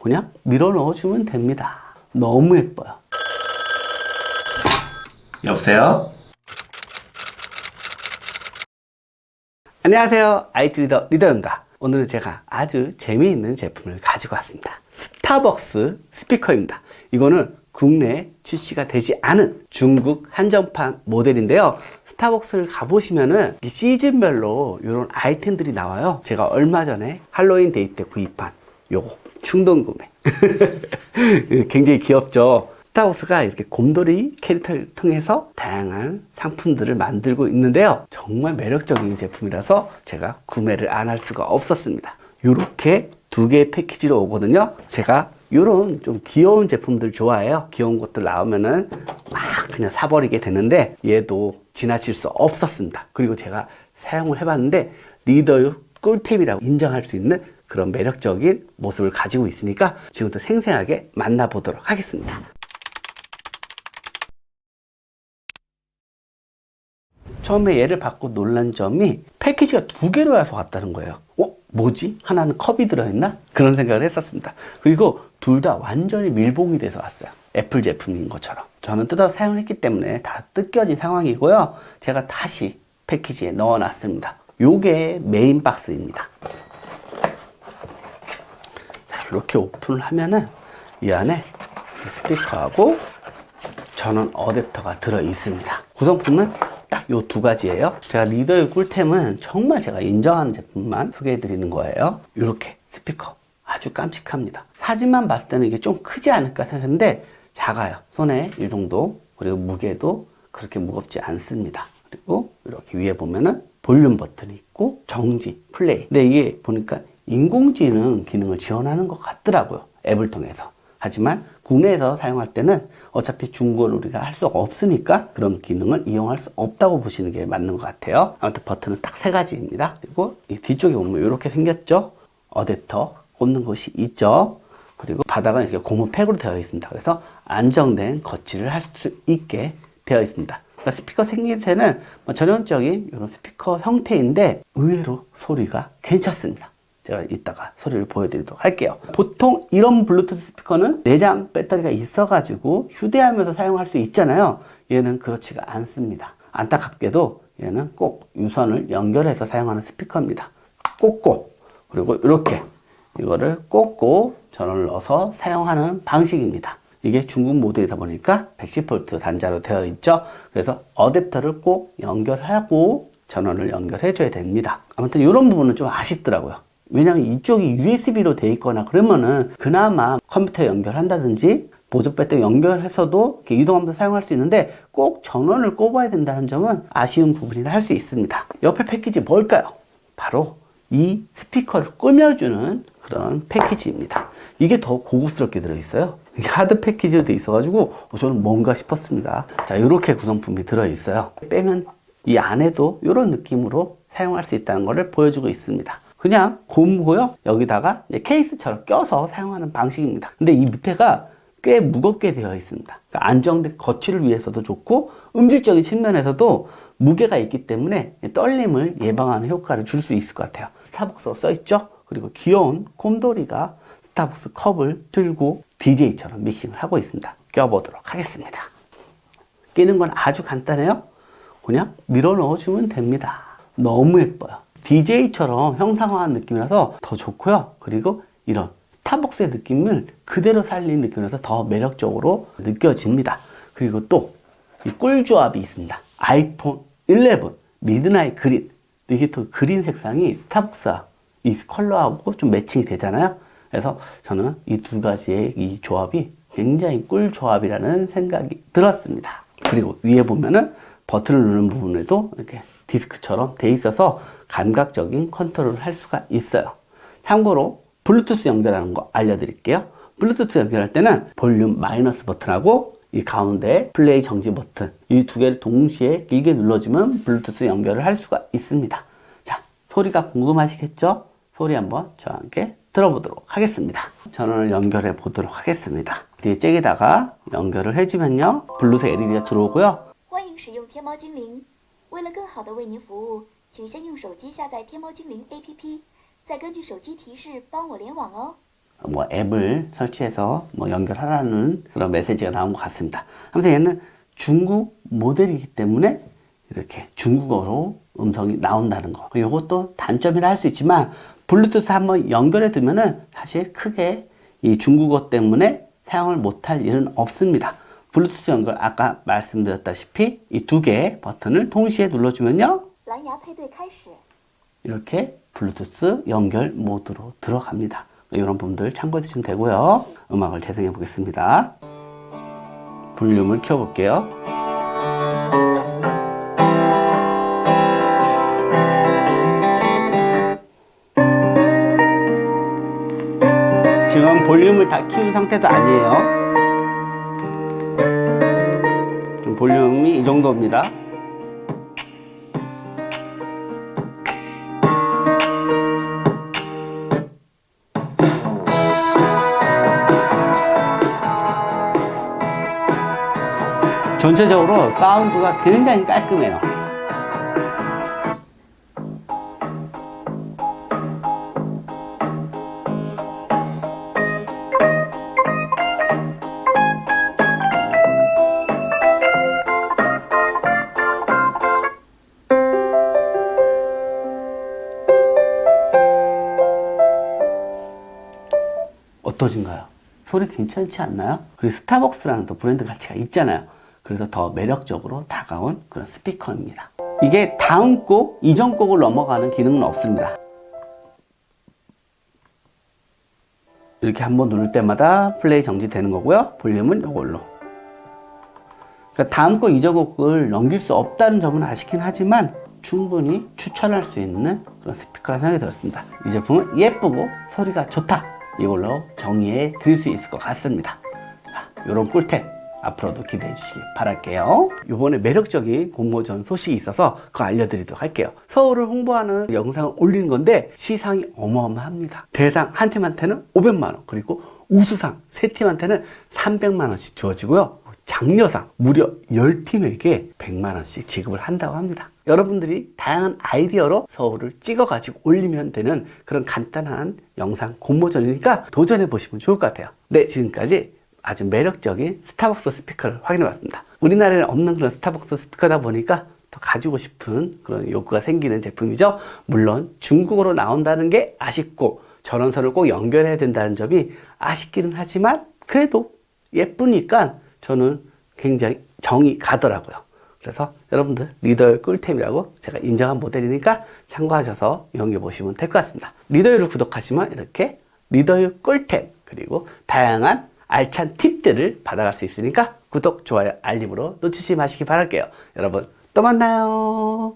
그냥 밀어 넣어주면 됩니다. 너무 예뻐요. 여보세요? 안녕하세요. IT 리더 리더입니다. 오늘은 제가 아주 재미있는 제품을 가지고 왔습니다. 스타벅스 스피커입니다. 이거는 국내 출시가 되지 않은 중국 한정판 모델인데요. 스타벅스를 가보시면은 이 시즌별로 이런 아이템들이 나와요. 제가 얼마 전에 할로윈 데이 때 구입한 요거 충동 구매. 굉장히 귀엽죠. 스타벅스가 이렇게 곰돌이 캐릭터를 통해서 다양한 상품들을 만들고 있는데요. 정말 매력적인 제품이라서 제가 구매를 안 할 수가 없었습니다. 이렇게 두 개의 패키지로 오거든요. 제가 이런 좀 귀여운 제품들 좋아해요. 귀여운 것들 나오면은 막 그냥 사버리게 되는데 얘도 지나칠 수 없었습니다. 그리고 제가 사용을 해봤는데 리더유 꿀템이라고 인정할 수 있는 그런 매력적인 모습을 가지고 있으니까 지금부터 생생하게 만나보도록 하겠습니다. 처음에 얘를 받고 놀란 점이 패키지가 두 개로 와서 왔다는 거예요. 어? 뭐지? 하나는 컵이 들어있나? 그런 생각을 했었습니다. 그리고 둘 다 완전히 밀봉이 돼서 왔어요. 애플 제품인 것처럼. 저는 뜯어서 사용했기 때문에 다 뜯겨진 상황이고요. 제가 다시 패키지에 넣어 놨습니다. 요게 메인 박스입니다. 자, 이렇게 오픈을 하면은 이 안에 스피커하고 전원 어댑터가 들어 있습니다. 구성품은 딱 요 두 가지예요. 제가 리더의 꿀템은 정말 제가 인정하는 제품만 소개해 드리는 거예요. 이렇게 스피커 아주 깜찍합니다. 사진만 봤을 때는 이게 좀 크지 않을까 생각했는데 작아요. 손에 이 정도 그리고 무게도 그렇게 무겁지 않습니다. 그리고 이렇게 위에 보면은 볼륨 버튼이 있고 정지, 플레이. 근데 이게 보니까 인공지능 기능을 지원하는 것 같더라고요. 앱을 통해서. 하지만 국내에서 사용할 때는 어차피 중고를 우리가 할 수가 없으니까 그런 기능을 이용할 수 없다고 보시는 게 맞는 것 같아요. 아무튼 버튼은 딱 세 가지입니다. 그리고 이 뒤쪽에 보면 이렇게 생겼죠. 어댑터 꽂는 곳이 있죠. 그리고 바닥은 이렇게 고무 팩으로 되어 있습니다. 그래서 안정된 거치를 할 수 있게 되어 있습니다. 그러니까 스피커 생김새는 뭐 전형적인 이런 스피커 형태인데 의외로 소리가 괜찮습니다. 제가 이따가 소리를 보여드리도록 할게요. 보통 이런 블루투스 스피커는 내장 배터리가 있어가지고 휴대하면서 사용할 수 있잖아요. 얘는 그렇지가 않습니다. 안타깝게도 얘는 꼭 유선을 연결해서 사용하는 스피커입니다. 꽂고 그리고 이렇게 이거를 꽂고 전원을 넣어서 사용하는 방식입니다. 이게 중국 모델이다 보니까 110V 단자로 되어 있죠. 그래서 어댑터를 꼭 연결하고 전원을 연결해 줘야 됩니다. 아무튼 이런 부분은 좀 아쉽더라고요. 왜냐하면 이쪽이 USB로 돼 있거나 그러면은 그나마 컴퓨터에 연결한다든지 보조 배터리 연결해서도 이렇게 이동하면서 사용할 수 있는데 꼭 전원을 꼽아야 된다는 점은 아쉬운 부분이라 할 수 있습니다. 옆에 패키지 뭘까요? 바로 이 스피커를 꾸며주는 그런 패키지입니다. 이게 더 고급스럽게 들어있어요. 하드 패키지로 돼 있어가지고 어, 저는 뭔가 싶었습니다. 자, 이렇게 구성품이 들어있어요. 빼면 이 안에도 이런 느낌으로 사용할 수 있다는 것을 보여주고 있습니다. 그냥 고무고요. 여기다가 케이스처럼 껴서 사용하는 방식입니다. 근데 이 밑에가 꽤 무겁게 되어 있습니다. 그러니까 안정된 거치를 위해서도 좋고 음질적인 측면에서도 무게가 있기 때문에 떨림을 예방하는 효과를 줄 수 있을 것 같아요. 스타벅스가 써 있죠? 그리고 귀여운 곰돌이가 스타벅스 컵을 들고 DJ처럼 믹싱을 하고 있습니다. 껴보도록 하겠습니다. 끼는 건 아주 간단해요. 그냥 밀어 넣어주면 됩니다. 너무 예뻐요. DJ처럼 형상화한 느낌이라서 더 좋고요. 그리고 이런 스타벅스의 느낌을 그대로 살린 느낌이라서 더 매력적으로 느껴집니다. 그리고 또 이 꿀조합이 있습니다. 아이폰 11 미드나잇 그린 이게 또 그린 색상이 스타벅스와 이 컬러하고 좀 매칭이 되잖아요. 그래서 저는 이 두 가지의 이 조합이 굉장히 꿀 조합이라는 생각이 들었습니다. 그리고 위에 보면은 버튼을 누르는 부분에도 이렇게 디스크처럼 돼 있어서 감각적인 컨트롤을 할 수가 있어요. 참고로 블루투스 연결하는 거 알려드릴게요. 블루투스 연결할 때는 볼륨 마이너스 버튼하고 이 가운데 플레이 정지 버튼 이 두 개를 동시에 길게 눌러주면 블루투스 연결을 할 수가 있습니다. 자, 소리가 궁금하시겠죠? 소리 한번 저와 함께 들어보도록 하겠습니다. 전원을 연결해 보도록 하겠습니다. 뒤에 잭에다가 연결을 해주면요. 블루색 LED가 들어오고요. 欢迎使用天猫精灵。为了更好的为您服务，请先用手机下载天猫精灵 APP，再根据手机提示帮我联网哦。 뭐 앱을 설치해서 뭐 연결하라는 그런 메시지가 나온 것 같습니다. 아무튼 얘는 중국 모델이기 때문에 이렇게 중국어로 음성이 나온다는 거. 이것도 단점이라 할 수 있지만 블루투스 한번 연결해 두면은 사실 크게 이 중국어 때문에 사용을 못할 일은 없습니다. 블루투스 연결 아까 말씀드렸다시피 이 두 개의 버튼을 동시에 눌러주면요. 이렇게 블루투스 연결 모드로 들어갑니다. 이런 부분들 참고해 주시면 되고요. 네. 음악을 재생해 보겠습니다. 볼륨을 키워볼게요. 지금 볼륨을 다 키운 상태도 아니에요. 볼륨이 이 정도입니다. 전체적으로 사운드가 굉장히 깔끔해요. 어떠신가요? 소리 괜찮지 않나요? 그리고 스타벅스라는 또 브랜드 가치가 있잖아요. 그래서 더 매력적으로 다가온 그런 스피커입니다. 이게 다음 곡, 이전 곡을 넘어가는 기능은 없습니다. 이렇게 한번 누를 때마다 플레이 정지되는 거고요. 볼륨은 이걸로. 그러니까 다음 곡, 이전 곡을 넘길 수 없다는 점은 아시긴 하지만 충분히 추천할 수 있는 그런 스피커라는 생각이 들었습니다. 이 제품은 예쁘고 소리가 좋다. 이걸로 정의해 드릴 수 있을 것 같습니다. 이런 꿀템 앞으로도 기대해 주시기 바랄게요. 이번에 매력적인 공모전 소식이 있어서 그거 알려드리도록 할게요. 서울을 홍보하는 영상을 올리는 건데 시상이 어마어마합니다. 대상 한 팀한테는 500만 원 그리고 우수상 세 팀한테는 300만 원씩 주어지고요. 장려상 무려 10팀에게 100만 원씩 지급을 한다고 합니다. 여러분들이 다양한 아이디어로 서울을 찍어가지고 올리면 되는 그런 간단한 영상 공모전이니까 도전해 보시면 좋을 것 같아요. 네, 지금까지 아주 매력적인 스타벅스 스피커를 확인해 봤습니다. 우리나라에 없는 그런 스타벅스 스피커다 보니까 더 가지고 싶은 그런 욕구가 생기는 제품이죠. 물론 중국어로 나온다는 게 아쉽고 전원선을 꼭 연결해야 된다는 점이 아쉽기는 하지만 그래도 예쁘니까 저는 굉장히 정이 가더라고요. 그래서 여러분들 리더의 꿀템이라고 제가 인정한 모델이니까 참고하셔서 이용해 보시면 될 것 같습니다. 리더유를 구독하시면 이렇게 리더유 꿀템 그리고 다양한 알찬 팁들을 받아갈 수 있으니까 구독, 좋아요, 알림으로 놓치지 마시기 바랄게요. 여러분 또 만나요.